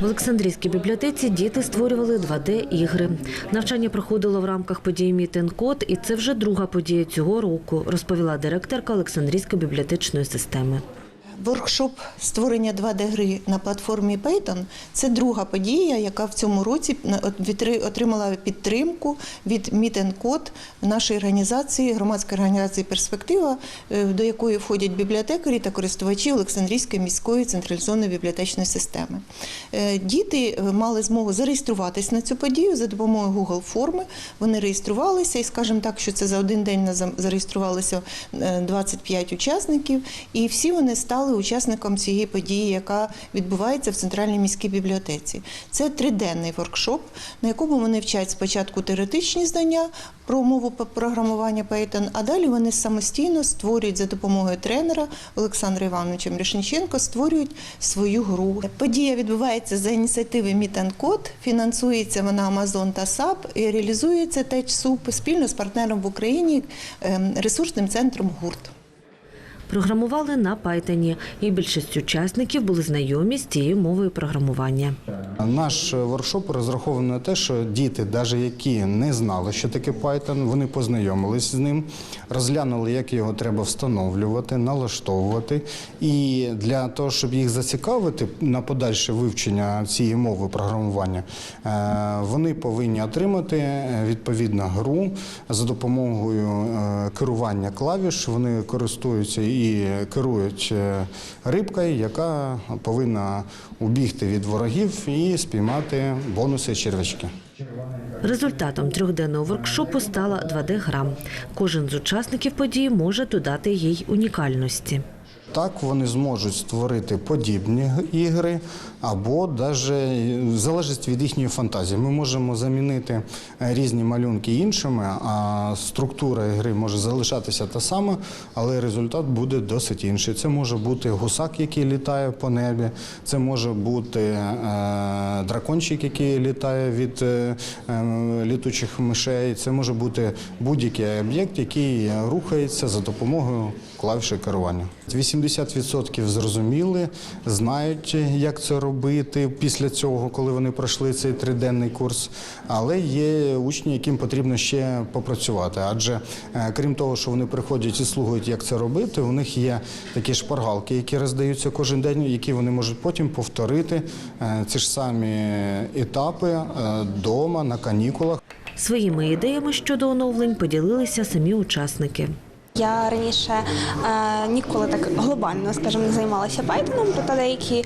В Олександрійській бібліотеці діти створювали 2D-ігри. Навчання проходило в рамках події Мітинкод, і це вже друга подія цього року, розповіла директорка Олександрійської бібліотечної системи. Воркшоп створення 2D-гри на платформі Python – це друга подія, яка в цьому році отримала підтримку від Meet Code нашої організації, громадської організації Перспектива, е, до якої входять бібліотекарі та користувачі Олександрійської міської централізованої бібліотечної системи. Е, Діти е, мали змогу зареєструватись на цю подію за допомогою Google форми. Вони реєструвалися, і скажімо так, що це за один день е, 25 учасників, і всі вони стали учасником цієї події, яка відбувається в центральній міській бібліотеці. Це триденний воркшоп, на якому вони вчать спочатку теоретичні знання про мову програмування Python, а далі вони самостійно створюють за допомогою тренера Олександра Івановича Мірошниченко, створюють свою гру. Подія відбувається за ініціативи Code, фінансується вона Amazon та SAP і реалізується TechSoup спільно з партнером в Україні ем, ресурсним центром ГУРТ. Програмували на Пайтоні, і більшість учасників були знайомі з цією мовою програмування. Наш воркшоп розрахований на те, що діти, навіть які не знали, що таке Python, вони познайомились з ним, розглянули, як його треба встановлювати, налаштовувати. І для того, щоб їх зацікавити на подальше вивчення цієї мови програмування, е, вони повинні отримати е, відповідну гру за допомогою е, керування клавіш. Вони користуються і керують е, рибкою, яка повинна убігти від ворогів і спіймати бонуси червячки. Результатом трьохденного воркшопу стала 2D-гра. Кожен з учасників події може додати їй унікальності. Так вони зможуть створити подібні ігри, або навіть залежить від їхньої фантазії. Ми можемо замінити е, різні малюнки іншими, а структура гри може залишатися та сама, але результат буде досить інший. Це може бути гусак, який літає по небі, це може бути е, дракончик, який літає від е, е, літучих мишей. Це може бути будь-який об'єкт, який рухається за допомогою клавіші керування. 80% зрозуміли, знають, як це робити після цього, коли вони пройшли цей триденний курс. Але є учні, яким потрібно ще попрацювати. Адже е, крім того, що вони приходять і слухають, як це робити, у них є такі шпаргалки, які роздаються кожен день, які вони можуть потім повторити е, ці ж самі етапи вдома на канікулах. Своїми ідеями щодо оновлень поділилися самі учасники. Я раніше е, ніколи так глобально, скажімо, не займалася Python, проте деякі е,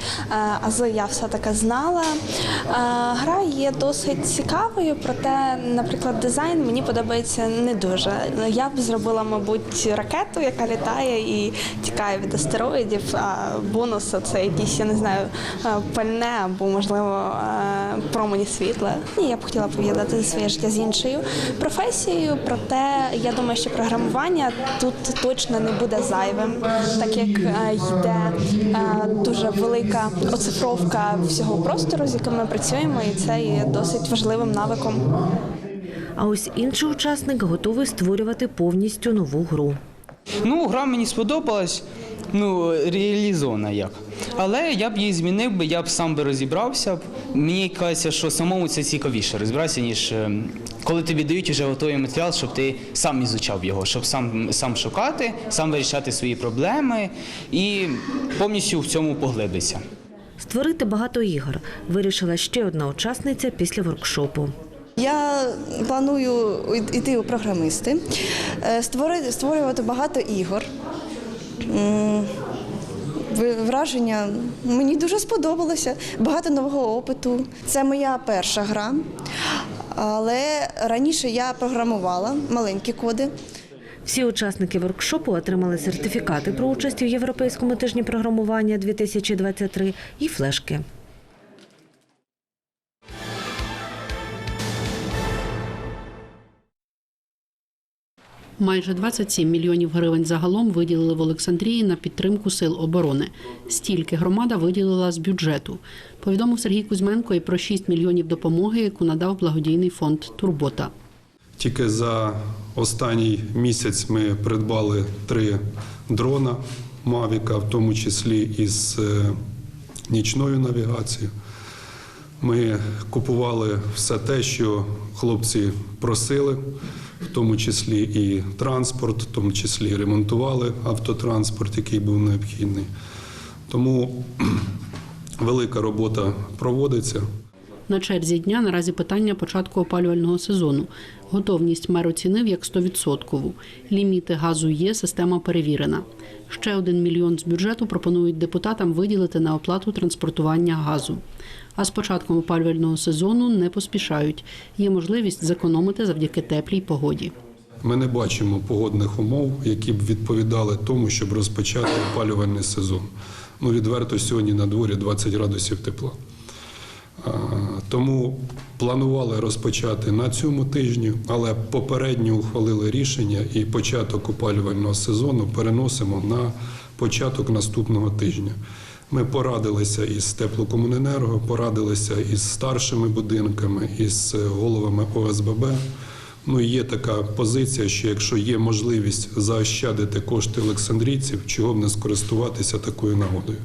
ази я все таки знала. Е, гра є досить цікавою, проте, наприклад, дизайн мені подобається не дуже. Я б зробила, мабуть, ракету, яка літає і тікає від астероїдів. А бонуси це якісь, я не знаю, е, пальне або, можливо, е, промені світла. І я б хотіла пов'язати своє життя з іншою професією, проте я думаю, що програмування тут точно не буде зайвим, так як е, йде е, дуже велика оцифровка всього простору, з яким ми працюємо, і це є досить важливим навиком. А ось інший учасник готовий створювати повністю нову гру. Ну, гра мені сподобалась, ну, реалізована як. Але я б її змінив би, я б сам би розібрався. Мені кажеться, що самому це цікавіше розібратися, ніж е, коли тобі дають вже готовий матеріал, щоб ти сам ізучав його, щоб сам, сам шукати, сам вирішати свої проблеми і повністю в цьому поглибитися. Створити багато ігор вирішила ще одна учасниця після воркшопу. Я планую йти у програмисти, е, створювати багато ігор. Враження мені дуже сподобалося. Багато нового опиту. Це моя перша гра, але раніше я програмувала маленькі коди. Всі учасники воркшопу отримали сертифікати про участь у європейському тижні програмування 2023 і флешки. Майже 27 мільйонів гривень загалом виділили в Олександрії на підтримку сил оборони. Стільки громада виділила з бюджету. Повідомив Сергій Кузьменко і про 6 мільйонів допомоги, яку надав благодійний фонд Турбота. Тільки за останній місяць ми придбали три дрона Мавіка, в тому числі із е, нічною навігацією. Ми купували все те, що хлопці просили, в тому числі і транспорт, в тому числі ремонтували автотранспорт, який був необхідний. Тому велика робота проводиться. На черзі дня наразі питання початку опалювального сезону. Готовність мер оцінив як 100%. Ліміти газу є, система перевірена. Ще один мільйон з бюджету пропонують депутатам виділити на оплату транспортування газу. А з початком опалювального сезону не поспішають. Є можливість зекономити завдяки теплій погоді. Ми не бачимо погодних умов, які б відповідали тому, щоб розпочати опалювальний сезон. Ну, відверто сьогодні на дворі 20 градусів тепла. Тому планували розпочати на цьому тижні, але попередньо ухвалили рішення і початок опалювального сезону переносимо на початок наступного тижня. Ми порадилися із теплокомуненерго, порадилися із старшими будинками, із головами ОСББ. Ну є така позиція, що якщо є можливість заощадити кошти олександрійців, чого б не скористуватися такою нагодою.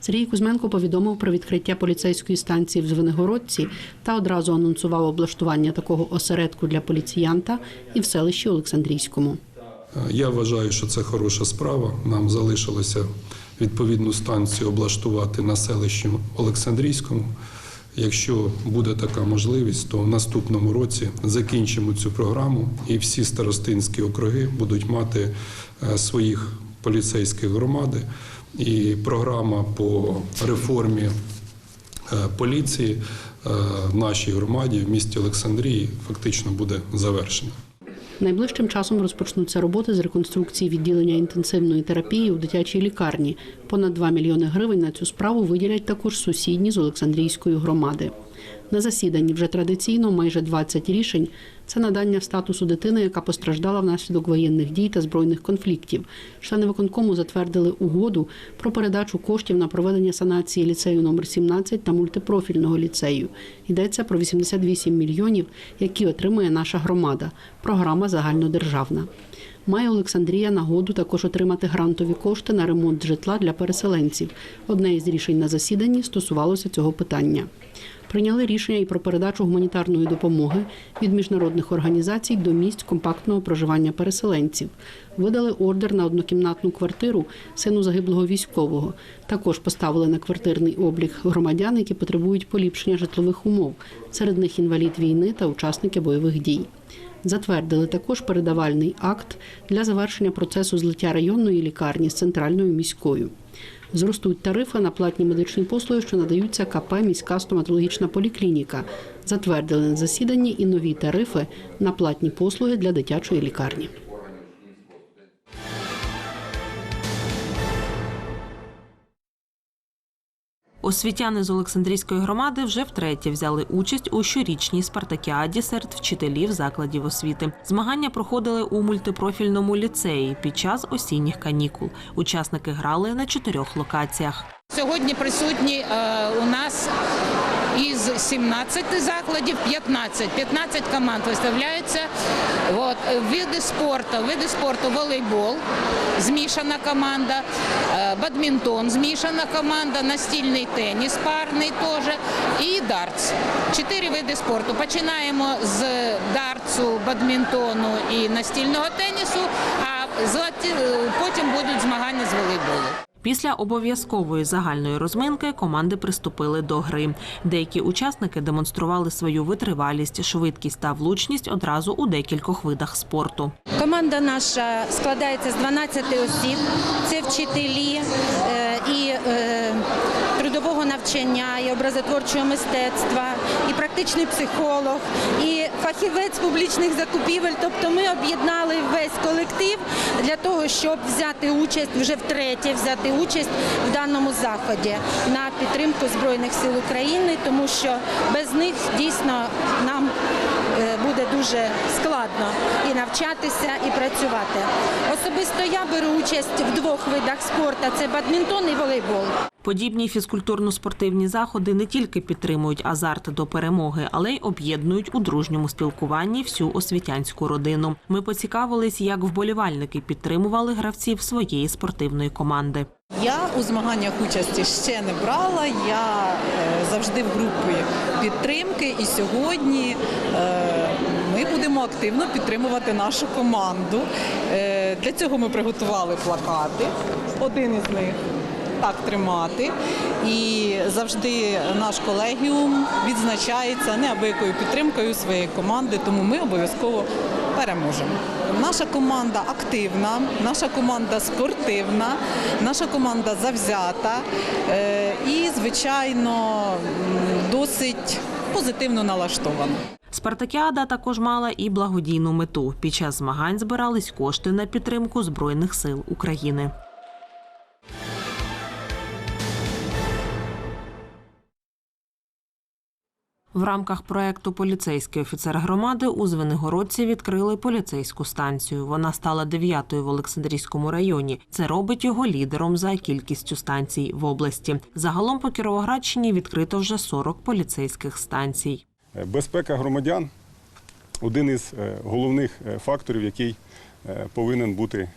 Сергій Кузьменко повідомив про відкриття поліцейської станції в Звенигородці та одразу анонсував облаштування такого осередку для поліціянта і в селищі Олександрійському. Я вважаю, що це хороша справа. Нам залишилося відповідну станцію облаштувати на селищі Олександрійському. Якщо буде така можливість, то в наступному році закінчимо цю програму, і всі старостинські округи будуть мати е, своїх поліцейських громади. І програма по реформі е, поліції е, в нашій громаді в місті Олександрії фактично буде завершена. Найближчим часом розпочнуться роботи з реконструкції відділення інтенсивної терапії у дитячій лікарні. Понад 2 мільйони гривень на цю справу виділять також сусідні з Олександрійської громади. На засіданні вже традиційно майже 20 рішень. Це надання статусу дитини, яка постраждала внаслідок воєнних дій та збройних конфліктів. Члени виконкому затвердили угоду про передачу коштів на проведення санації ліцею номер 17 та мультипрофільного ліцею. Йдеться про 88 мільйонів, які отримує наша громада. Програма загальнодержавна. Має Олександрія нагоду також отримати грантові кошти на ремонт житла для переселенців. Одне із рішень на засіданні стосувалося цього питання. Прийняли рішення і про передачу гуманітарної допомоги від міжнародних організацій до місць компактного проживання переселенців. Видали ордер на однокімнатну квартиру сину загиблого військового. Також поставили на квартирний облік громадян, які потребують поліпшення житлових умов. Серед них інвалід війни та учасники бойових дій. Затвердили також передавальний акт для завершення процесу злиття районної лікарні з центральною міською. Зростуть тарифи на платні медичні послуги, що надаються КП міська стоматологічна поліклініка. Затвердили на засіданні і нові тарифи на платні послуги для дитячої лікарні. Освітяни з Олександрійської громади вже втретє взяли участь у щорічній спартакіаді серед вчителів закладів освіти. Змагання проходили у мультипрофільному ліцеї під час осінніх канікул. Учасники грали на чотирьох локаціях. Сьогодні присутні е, у нас із 17 закладів 15. 15 команд виставляються. От, види спорту, види спорту волейбол, змішана команда, е, бадмінтон, змішана команда, настільний теніс, парний теж і дартс. Чотири види спорту. Починаємо з дартсу, бадмінтону і настільного тенісу, а е, потім будуть змагання з волейболу. Після обов'язкової загальної розминки команди приступили до гри. Деякі учасники демонстрували свою витривалість, швидкість та влучність одразу у декількох видах спорту. Команда наша складається з 12 осіб. Це вчителі е, і е, трудового навчання, і образотворчого мистецтва, і практичний психолог, і фахівець публічних закупівель. Тобто ми об'єднали весь колектив для того, щоб взяти участь вже втретє, взяти участь в даному заході на підтримку Збройних сил України, тому що без них дійсно нам е, буде дуже складно і навчатися, і працювати. Особисто я беру участь в двох видах спорту: це бадмінтон і волейбол. Подібні фізкультурно-спортивні заходи не тільки підтримують азарт до перемоги, але й об'єднують у дружньому спілкуванні всю освітянську родину. Ми поцікавились, як вболівальники підтримували гравців своєї спортивної команди. Я у змаганнях участі ще не брала. Я е, завжди в групі підтримки, і сьогодні е, ми будемо активно підтримувати нашу команду. Е, Для цього ми приготували плакати. Один із них так тримати. І завжди наш колегіум відзначається неабиякою підтримкою своєї команди, тому ми обов'язково переможемо. Наша команда активна, наша команда спортивна, наша команда завзята е, і, звичайно, досить позитивно налаштована. Спартакіада також мала і благодійну мету. Під час змагань збирались кошти на підтримку Збройних сил України. В рамках проекту Поліцейський офіцер громади у Звенигородці відкрили поліцейську станцію. Вона стала дев'ятою в Олександрійському районі. Це робить його лідером за кількістю станцій в області. Загалом по Кіровоградщині відкрито вже 40 поліцейських станцій. Е, Безпека громадян один із е, головних е, факторів, який повинен бути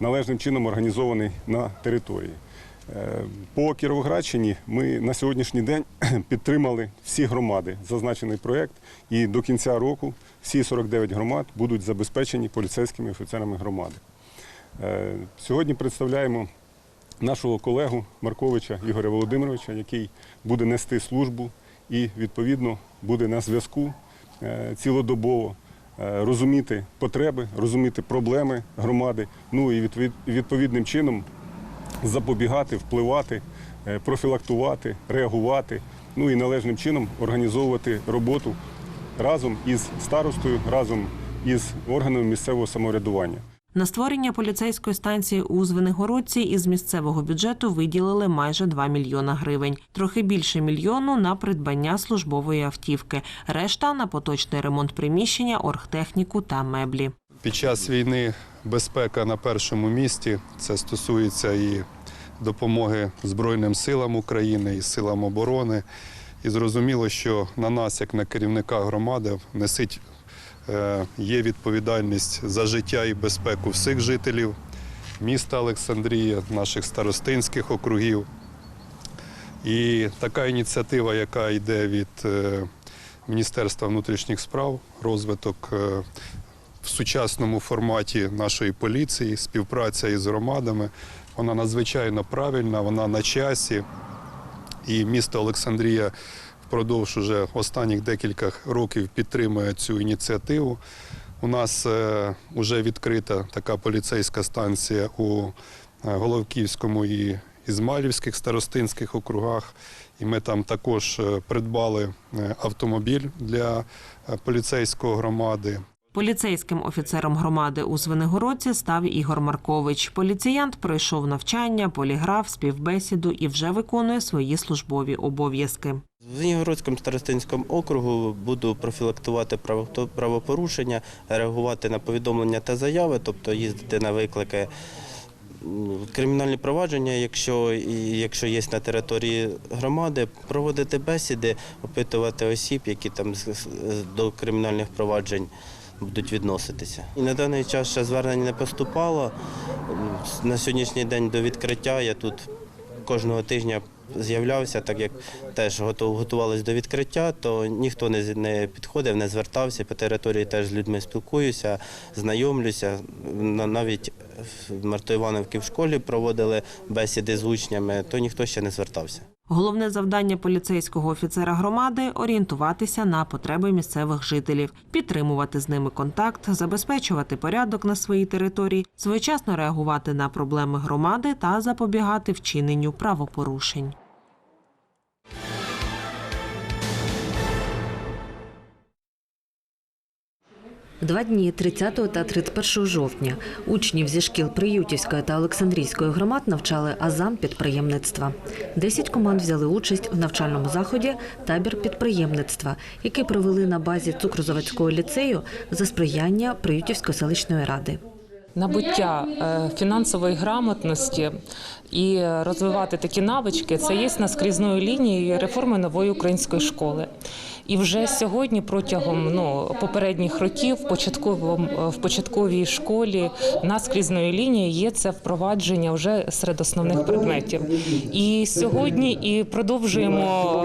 належним чином організований на території. По Кіровоградщині ми на сьогоднішній день підтримали всі громади. Зазначений проєкт, і до кінця року всі 49 громад будуть забезпечені поліцейськими офіцерами громади. Е, Сьогодні представляємо нашого колегу Марковича Ігоря Володимировича, який буде нести службу і відповідно буде на зв'язку е, цілодобово, е, розуміти потреби, розуміти проблеми громади, ну і відповідним чином запобігати, впливати, е, профілактувати, реагувати, ну і належним чином організовувати роботу разом із старостою, разом із органами місцевого самоврядування. На створення поліцейської станції у Звенигородці із місцевого бюджету виділили майже 2 мільйона гривень. Трохи більше мільйону на придбання службової автівки. Решта на поточний ремонт приміщення, оргтехніку та меблі. Під час війни безпека на першому місці. Це стосується і допомоги Збройним силам України, і силам оборони. І зрозуміло, що на нас, як на керівника громади, несить е, є відповідальність за життя і безпеку всіх жителів міста Олександрія, наших старостинських округів. І така ініціатива, яка йде від е, Міністерства внутрішніх справ, розвиток е, в сучасному форматі нашої поліції, співпраця із громадами, вона надзвичайно правильна, вона на часі. І місто Олександрія впродовж уже останніх декілька років підтримує цю ініціативу. У нас вже відкрита така поліцейська станція у е, Головківському і Ізмайлівських старостинських округах. І ми там також е, придбали е, автомобіль для е, поліцейської громади. Поліцейським офіцером громади у Звенигородці став Ігор Маркович. Поліціянт пройшов навчання, поліграф, співбесіду і вже виконує свої службові обов'язки. В Звенігородському старостинському округу буду профілактувати правопорушення, реагувати на повідомлення та заяви, тобто їздити на виклики. Кримінальні провадження, якщо, якщо є на території громади, проводити бесіди, опитувати осіб, які там до кримінальних проваджень будуть відноситися. І на даний час ще звернень не поступало. На сьогоднішній день до відкриття я тут кожного тижня з'являвся, так як теж готувалися до відкриття, то ніхто не, підходив, не звертався. По території теж з людьми спілкуюся, знайомлюся. Навіть в Мартоівановки в школі проводили бесіди з учнями, то ніхто ще не звертався. Головне завдання поліцейського офіцера громади орієнтуватися на потреби місцевих жителів, підтримувати з ними контакт, забезпечувати порядок на своїй території, своєчасно реагувати на проблеми громади та запобігати вчиненню правопорушень. Два дні 30 та 31 жовтня учнів зі шкіл Приютівської та Олександрійської громад навчали азам підприємництва. Десять команд взяли участь в навчальному заході табір підприємництва, який провели на базі Цукрозаводського ліцею за сприяння Приютівської селищної ради. набуття е, фінансової грамотності і розвивати такі навички це є наскрізною лінією реформи нової української школи. І вже сьогодні, протягом ну, попередніх років, в початковому в початковій школі наскрізною лінією є це впровадження вже серед основних предметів. І сьогодні і продовжуємо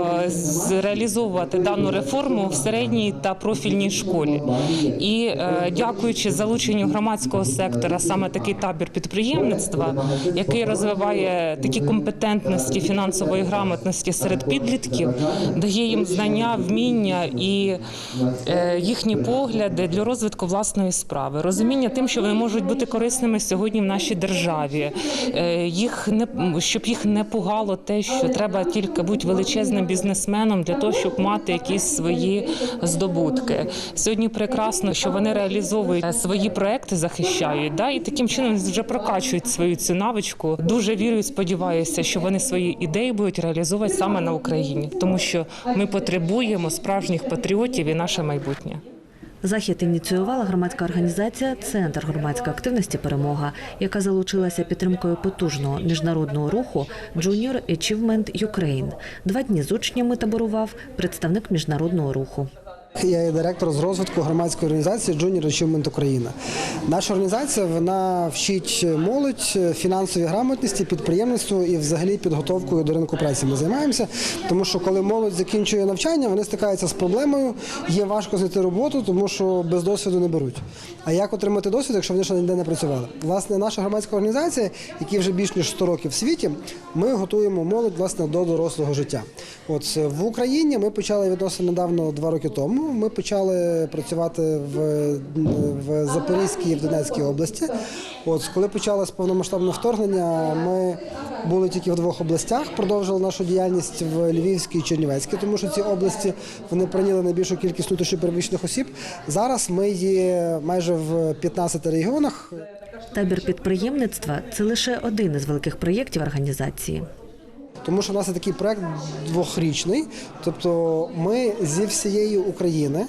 е, реалізовувати дану реформу в середній та профільній школі. І е, дякуючи залученню громадського сектора, саме такий табір підприємництва, який розвиває такі компетентності фінансової грамотності серед підлітків, дає їм знання, вміння і е, їхні погляди для розвитку власної справи, розуміння тим, що вони можуть бути корисними сьогодні в нашій державі. Е, Їх не щоб їх не пугало те, що треба тільки бути величезним бізнесменом для того, щоб мати якісь свої здобутки. Сьогодні прекрасно, що вони реалізовують е, свої проекти, захищають, да, і таким чином вже прокачують свою цю навичку. Дуже вірю і сподіваюся, що вони свої ідеї будуть реалізовувати саме на Україні, тому що ми потребуємо справжніх патріотів і наше майбутнє. Захід ініціювала громадська організація Центр громадської активності Перемога, яка залучилася підтримкою потужного міжнародного руху Junior Achievement Ukraine. Два дні з учнями таборував представник міжнародного руху. Я є директор з розвитку громадської організації Junior Achievement Україна. Наша організація вона вчить молодь фінансовій грамотності, підприємництву і взагалі підготовкою до ринку праці. Ми займаємося, тому що коли молодь закінчує навчання, вони стикаються з проблемою. Є важко знайти роботу, тому що без досвіду не беруть. А як отримати досвід, якщо вони ще ніде не працювали? Власне, наша громадська організація, які вже більш ніж 100 років в світі, ми готуємо молодь власне до дорослого життя. От в Україні ми почали відносини недавно два роки тому. Ми почали працювати в, в Запорізькій і в Донецькій області. От коли почалось повномасштабне вторгнення, ми були тільки в двох областях, продовжили нашу діяльність в Львівській і Чернівецькій, тому що ці області вони прийняли найбільшу кількість внутрішньопереміщених осіб. Зараз ми є майже в 15 регіонах. Табір підприємництва це лише один із великих проєктів організації. Тому що в нас є такий проект двохрічний. Тобто ми зі всієї України,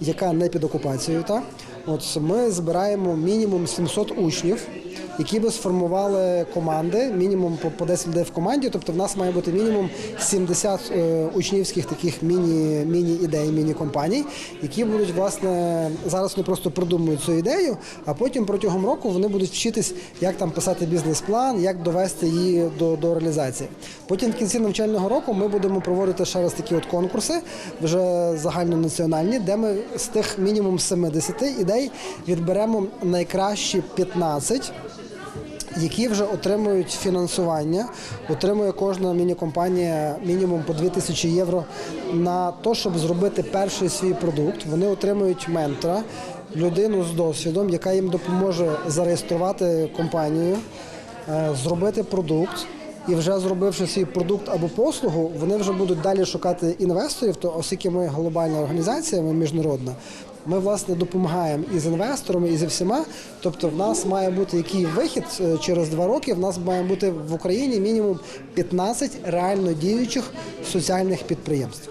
яка не під окупацією, та, от ми збираємо мінімум 700 учнів, які би сформували команди, мінімум по, по 10 людей в команді. Тобто в нас має бути мінімум 70 е, учнівських таких міні, міні-ідей, міні-компаній, які будуть, власне, зараз вони просто придумують цю ідею, а потім протягом року вони будуть вчитись, як там писати бізнес-план, як довести її до, до реалізації. Потім в кінці навчального року ми будемо проводити ще раз такі от конкурси, вже загальнонаціональні, де ми з тих мінімум 70 ідей відберемо найкращі 15 які вже отримують фінансування, отримує кожна міні-компанія мінімум по 2 тисячі євро на те, щоб зробити перший свій продукт. Вони отримують ментора, людину з досвідом, яка їм допоможе зареєструвати компанію, е, зробити продукт. І вже зробивши свій продукт або послугу, вони вже будуть далі шукати інвесторів. То оскільки ми глобальна організація, ми міжнародна, ми власне допомагаємо і з інвесторами, і зі всіма. Тобто, в нас має бути який вихід е, через два роки. В нас має бути в Україні мінімум 15 реально діючих соціальних підприємств.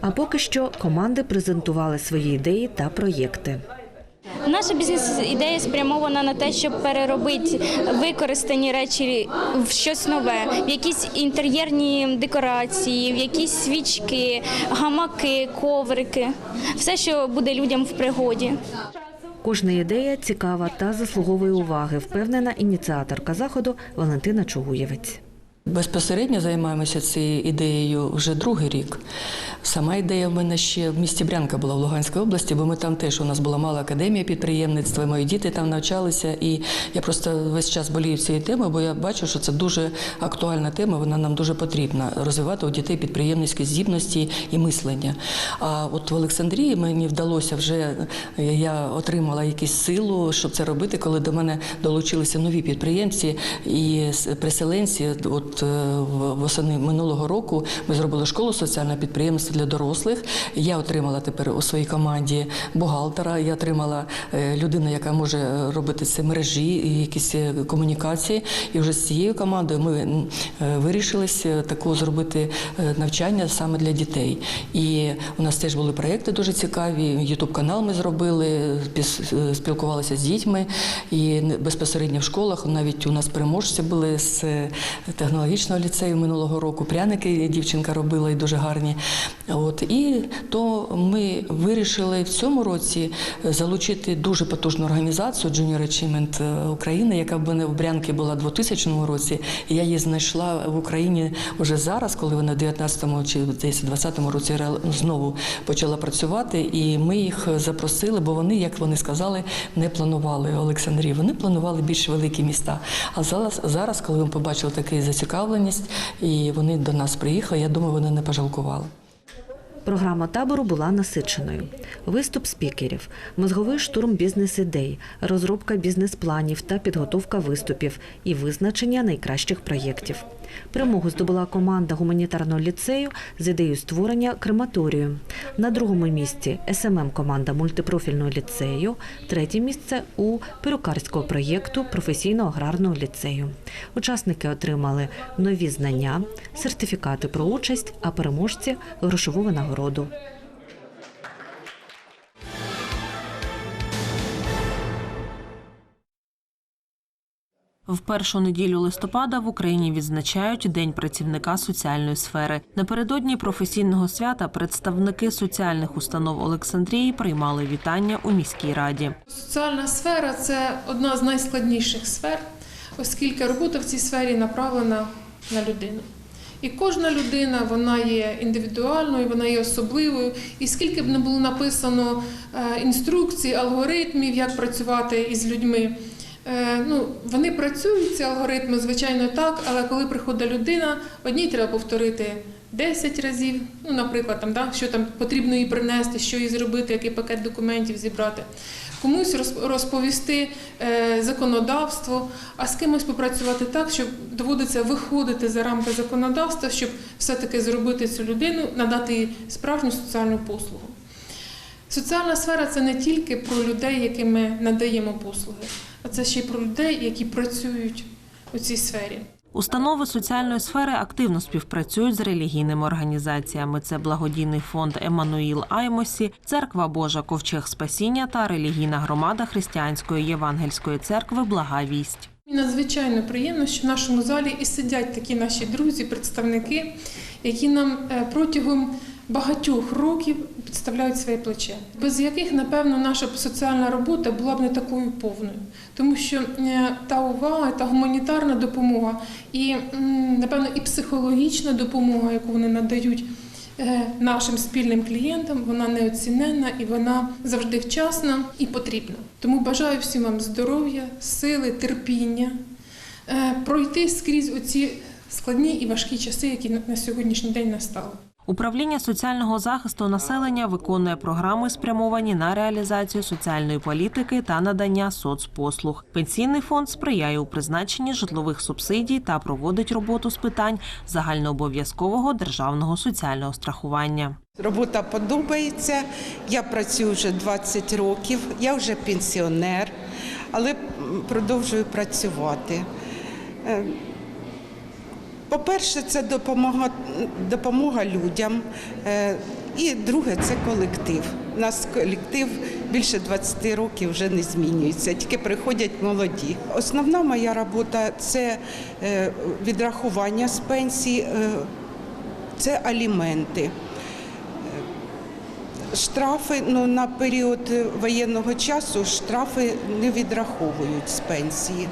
А поки що команди презентували свої ідеї та проєкти. Наша бізнес-ідея спрямована на те, щоб переробити використані речі в щось нове, в якісь інтер'єрні декорації, в якісь свічки, гамаки, коврики, все, що буде людям в пригоді. Кожна ідея цікава та заслуговує уваги, впевнена ініціаторка заходу Валентина Чугуєвець. Безпосередньо займаємося цією ідеєю вже другий рік. Сама ідея в мене ще в місті Брянка була в Луганській області, бо ми там теж у нас була мала академія підприємництва, мої діти там навчалися, і я просто весь час болію цією темою, бо я бачу, що це дуже актуальна тема. Вона нам дуже потрібна розвивати у дітей підприємницькі здібності і мислення. А от в Олександрії мені вдалося вже я отримала якусь силу, щоб це робити, коли до мене долучилися нові підприємці і переселенці. От от е, восени минулого року ми зробили школу соціального підприємства для дорослих. Я отримала тепер у своїй команді бухгалтера. Я отримала е, людину, яка може е, робити це мережі якісь комунікації. І вже з цією командою ми е, таку зробити навчання саме для дітей. І у нас теж були проекти дуже цікаві. Ютуб канал ми зробили, спілкувалися з дітьми і безпосередньо в школах. Навіть у нас переможці були з е, технологічного ліцею минулого року. Пряники дівчинка робила і дуже гарні. От і то ми вирішили в цьому році е, залучити дуже потужну організацію Junior Achievement е, України, яка в мене в Брянки була у 2000 році. Я її знайшла в Україні вже зараз, коли вона в 19-му чи десь 20-му році знову почала працювати. І ми їх запросили, бо вони, як вони сказали, не планували Олександрії. Вони планували більш великі міста. А зараз, зараз, коли ми побачили таку зацікавленість, і вони до нас приїхали, я думаю, вони не пожалкували. Програма табору була насиченою. Виступ спікерів, мозговий штурм бізнес-ідей, розробка бізнес-планів та підготовка виступів і визначення найкращих проєктів. Перемогу здобула команда гуманітарного ліцею з ідеєю створення крематорію. На другому місці СММ команда мультипрофільного ліцею, третє місце у перукарського проєкту професійно-аграрного ліцею. Учасники отримали нові знання, сертифікати про участь, а переможці грошову винагороду. В першу неділю листопада в Україні відзначають День працівника соціальної сфери. Напередодні професійного свята представники соціальних установ Олександрії приймали вітання у міській раді. Соціальна сфера це одна з найскладніших сфер, оскільки робота в цій сфері направлена на людину. І кожна людина вона є індивідуальною, вона є особливою. І скільки б не було написано е, інструкцій, алгоритмів, як працювати із людьми. Е, Ну, вони працюють, ці алгоритми, звичайно, так, але коли приходить людина, одній треба повторити 10 разів. Ну, наприклад, там, да, що там потрібно їй принести, що їй зробити, який пакет документів зібрати. Комусь роз- розповісти е, законодавство, а з кимось попрацювати так, щоб доводиться виходити за рамки законодавства, щоб все-таки зробити цю людину, надати їй справжню соціальну послугу. Соціальна сфера це не тільки про людей, яким ми надаємо послуги, а це ще й про людей, які працюють у цій сфері. Установи соціальної сфери активно співпрацюють з релігійними організаціями. Це благодійний фонд Еммануїл Аймосі, Церква Божа Ковчег Спасіння та релігійна громада Християнської Євангельської церкви Блага Вість. Надзвичайно приємно, що в нашому залі і сидять такі наші друзі, представники, які нам е, протягом багатьох років підставляють своє плече, без яких, напевно, наша соціальна робота була б не такою повною, тому що е, та увага, та гуманітарна допомога, і напевно і психологічна допомога, яку вони надають. е, Нашим спільним клієнтам вона неоціненна і вона завжди вчасна і потрібна. Тому бажаю всім вам здоров'я, сили, терпіння, е, пройти скрізь оці складні і важкі часи, які на сьогоднішній день настали. Управління соціального захисту населення виконує програми, спрямовані на реалізацію соціальної політики та надання соцпослуг. Пенсійний фонд сприяє у призначенні житлових субсидій та проводить роботу з питань загальнообов'язкового державного соціального страхування. Робота подобається. Я працюю вже 20 років, я вже пенсіонер, але продовжую працювати. По-перше, це допомога, допомога людям. Е, І друге це колектив. У нас колектив більше 20 років вже не змінюється, тільки приходять молоді. Основна моя робота це е, відрахування з пенсії, е, це аліменти. Штрафи ну, на період воєнного часу штрафи не відраховують з пенсії.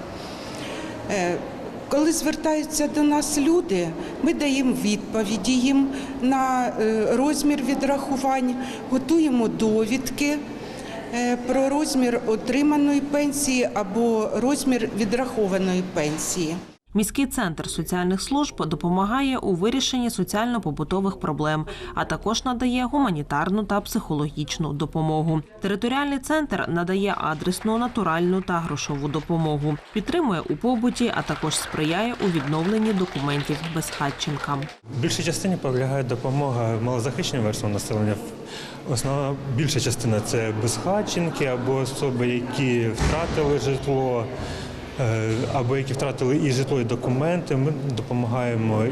Коли звертаються до нас люди, ми даємо відповіді їм на е, розмір відрахувань, готуємо довідки е, про розмір отриманої пенсії або розмір відрахованої пенсії. Міський центр соціальних служб допомагає у вирішенні соціально-побутових проблем, а також надає гуманітарну та психологічну допомогу. Територіальний центр надає адресну, натуральну та грошову допомогу, підтримує у побуті, а також сприяє у відновленні документів безхатченкам. Більшій частині полягає допомога малозахищеним верствам населення. Основна більша частина це безхатченки або особи, які втратили житло, або які втратили і житло, і документи. Ми допомагаємо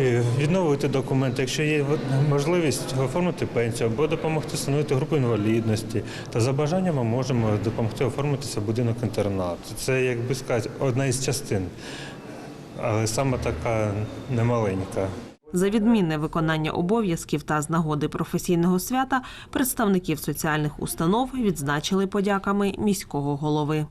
е, відновити документи, якщо є можливість оформити пенсію або допомогти встановити групу інвалідності. Та за бажанням ми можемо допомогти оформитися будинок інтернат. Це, як би сказати, одна із частин, але саме така немаленька. За відмінне виконання обов'язків та з нагоди професійного свята представників соціальних установ відзначили подяками міського голови.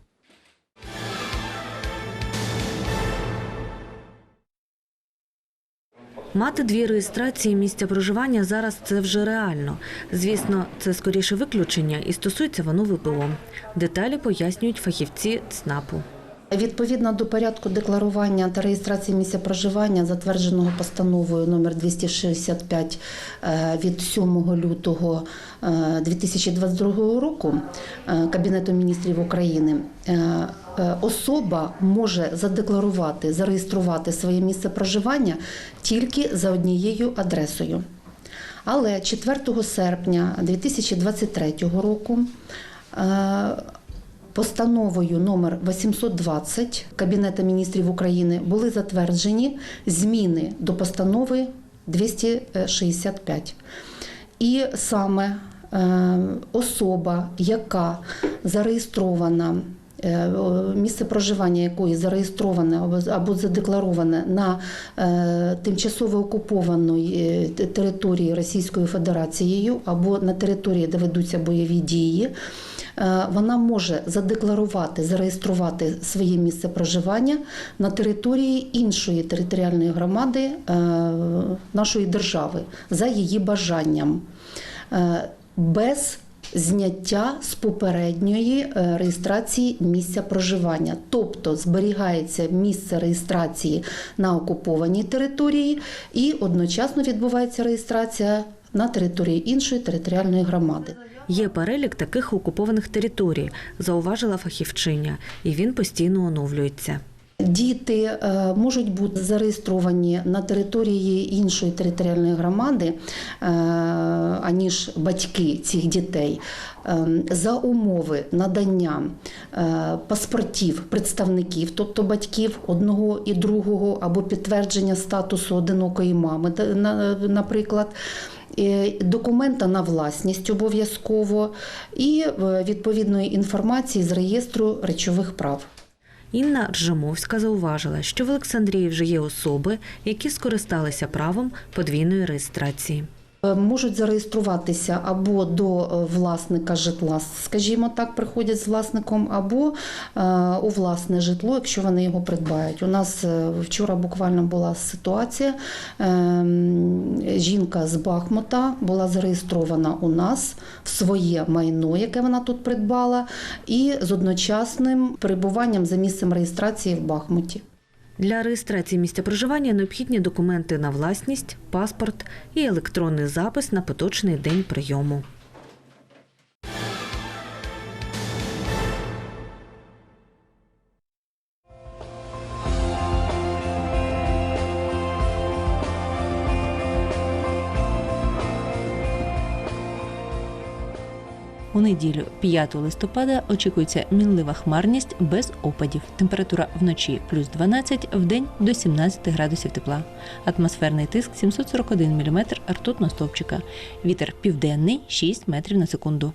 Мати дві реєстрації місця проживання зараз це вже реально. Звісно, це скоріше виключення і стосується воно ВПО. Деталі пояснюють фахівці ЦНАПу. Відповідно до порядку декларування та реєстрації місця проживання, затвердженого постановою номер 265 е, від 7 лютого е, 2022 року е, Кабінету міністрів України, е, е, особа може задекларувати, зареєструвати своє місце проживання тільки за однією адресою. Але 4 серпня 2023 року е, Постановою номер 820 Кабінету міністрів України були затверджені зміни до постанови 265. І саме е, особа, яка зареєстрована, е, місце проживання якої зареєстроване або- задеклароване на е, тимчасово окупованій території Російською Федерацією або на території, де ведуться бойові дії, вона може задекларувати, зареєструвати своє місце проживання на території іншої територіальної громади е, нашої держави за її бажанням. Е, Без Зняття з попередньої е, реєстрації місця проживання, тобто зберігається місце реєстрації на окупованій території і одночасно відбувається реєстрація на території іншої територіальної громади. Є перелік таких окупованих територій, зауважила фахівчиня, і він постійно оновлюється. Діти е, можуть бути зареєстровані на території іншої територіальної громади, е, аніж батьки цих дітей, е, за умови надання паспортів представників, тобто батьків одного і другого, або підтвердження статусу одинокої мами, наприклад. Е, Документа на власність обов'язково і е, відповідної інформації з реєстру речових прав. Інна Ржимовська зауважила, що в Олександрії вже є особи, які скористалися правом подвійної реєстрації. Е, Можуть зареєструватися або до е, власника житла, скажімо так, приходять з власником, або е, у власне житло, якщо вони його придбають. У нас вчора буквально була ситуація. е, Жінка з Бахмута була зареєстрована у нас в своє майно, яке вона тут придбала, і з одночасним перебуванням за місцем реєстрації в Бахмуті. Для реєстрації місця проживання необхідні документи на власність, паспорт і електронний запис на поточний день прийому. У неділю 5 листопада очікується мінлива хмарність без опадів. Температура вночі плюс 12, в день до 17 градусів тепла. Атмосферний тиск 741 мм ртутного стовпчика. Вітер південний 6 метрів на секунду.